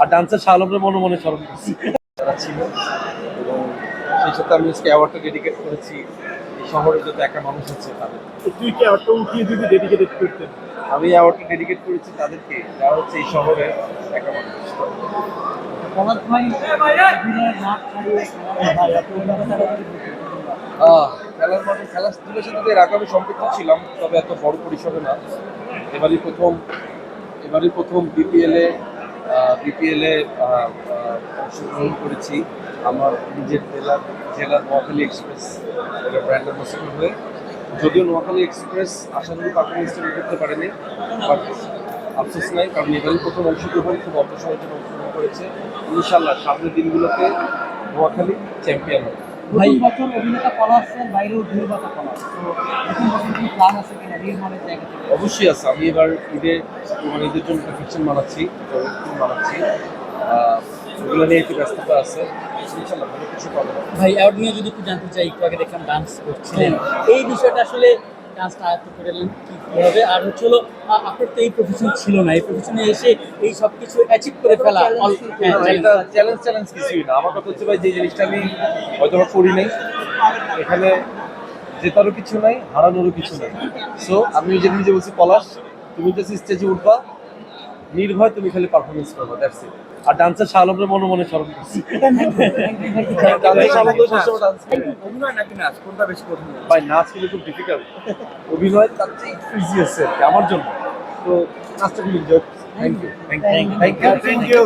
আর dancer Shah আলমের মনে মনে স্মরণ করছি যারা ছিল এবং সেই সাথে আমি আজকে অ্যাওয়ার্ডটা ডেডিকেট করেছি। এই শহরে যত একা মানুষ আছে তাদের। তুই কি একটা উঠিয়ে যদি ডেডিকেটেড করতেন আমি অ্যাওয়ার্ডটা ডেডিকেট করেছি তাদেরকে যারা হচ্ছে এই শহরে একা মানুষ। খেলার মাঠে খেলার দূরের সাথে এর আগে আমি সম্পৃক্ত ছিলাম তবে এত বড় পরিসরে না। এবারই প্রথম এবারই প্রথম বিপিএলে বিপিএলে অংশগ্রহণ করেছি। আমার নিজের জেলার জেলার নোয়াখালী এক্সপ্রেস, এটা ব্র্যান্ড অ্যাম্বাসেডর হয়ে। যদিও নোয়াখালী এক্সপ্রেস আশানুরূপ পারফরমেন্স তৈরি করতে পারেনি বাট আফসোস নাই, কারণ এবারই প্রথম অংশগ্রহণ, খুব অল্প সময়ের জন্য অংশগ্রহণ করেছে। ইনশাল্লাহ সামনের দিনগুলোতে নোয়াখালী চ্যাম্পিয়ন হবে। ভাই বছর অভিনেতা বাইরেও কথা পলাশ তো নতুন বছর কি প্ল্যান আছে কিনা? নির্মাণের জায়গা অবশ্যই আছে। আমি এবার ঈদে মানে ঈদের জন্য একটা ফিকশন বানাচ্ছি বানাচ্ছি ওগুলো নিয়ে একটু ব্যস্ততা আছে। ভাই অ্যাওয়ার্ড নিয়ে যদি একটু জানতে চাই একটু আগে দেখলাম ডান্স করছিলেন। এই বিষয়টা আসলে ডান্সটা আয়ত্ত করে নেন কি কীভাবে আর হচ্ছে হলো আপনার তো এই প্রফেশন ছিল না এই প্রফেশনে এসে এই সব কিছু অ্যাচিভ করে ফেলা চ্যালেঞ্জ চ্যালেঞ্জ কিছুই না। আমার কথা হচ্ছে ভাই যে জিনিসটা আমি হয়তো করি নাই এখানে জেতারও কিছু নাই হারানোরও কিছু নাই। সো আমি নিজে নিজে বলছি পলাশ তুমি তো স্টেজে উঠবা নির্ভয় তুমি খালি পারফরমেন্স করবে দ্যাটস ইট আর ডান্সার শালমরে মনে মনে স্মরণ করছি। ভাই নাচ কিন্তু খুব ডিফিকাল্ট অভিনয় তার চেয়ে একটু ইজি আছে আমার জন্য। তো নাচটা খুব enjoy thank you thank you thank you thank you